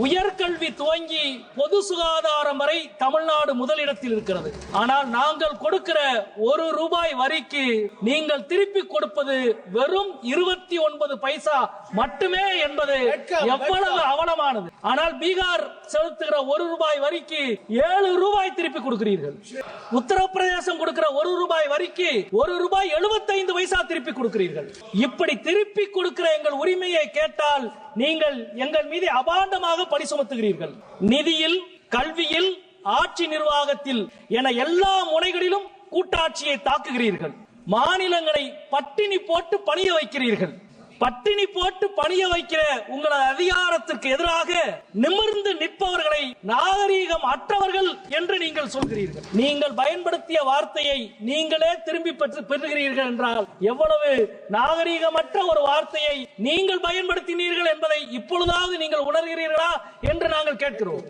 உயர்கல்வி துவங்கி பொது சுகாதாரம் வரை தமிழ்நாடு முதலிடத்தில் இருக்கிறது. ஆனால் நாங்கள் கொடுக்கிற ஒரு ரூபாய் வரிக்கு நீங்கள் திருப்பி கொடுப்பது வெறும் இருபத்தி ஒன்பது பைசா மட்டுமே என்பது எவ்வளவு அவலமானது. ஆனால் பீகார் செலுத்துகிற ஒரு ரூபாய் வரிக்கு ஏழு ரூபாய் திருப்பி கொடுக்கிறீர்கள். உத்தரப்பிரதேசம் கொடுக்கிற ஒரு ரூபாய் வரிக்கு ஒரு ரூபாய் 75 பைசா திருப்பி கொடுக்கிறீர்கள். இப்படி திருப்பி கொடுக்கிற எங்கள் உரிமையை கேட்டால் நீங்கள் எங்கள் மீது அபாண்டமாக பழி சுமத்துகிறீர்கள் நிதியில் கல்வியில் ஆட்சி நிர்வாகத்தில் என எல்லா முனைகளிலும் கூட்டாட்சியை தாக்குகிறீர்கள். மாநிலங்களை பட்டினி போட்டு பணிய வைக்கிறீர்கள். பட்டினி போட்டு பணிய வைக்கிற உங்களது அதிகாரத்திற்கு எதிராக நிமிர்ந்து நிற்பவர் நாகரீகம் அற்றவர்கள் என்று நீங்கள் சொல்கிறீர்கள். நீங்கள் பயன்படுத்திய வார்த்தையை நீங்களே திரும்பி பெற்று பெறுகிறீர்கள் என்றால் எவ்வளவு நாகரீகமற்ற ஒரு வார்த்தையை நீங்கள் பயன்படுத்தினீர்கள் என்பதை இப்பொழுதாவது நீங்கள் உணர்கிறீர்களா என்று நாங்கள் கேட்கிறோம்.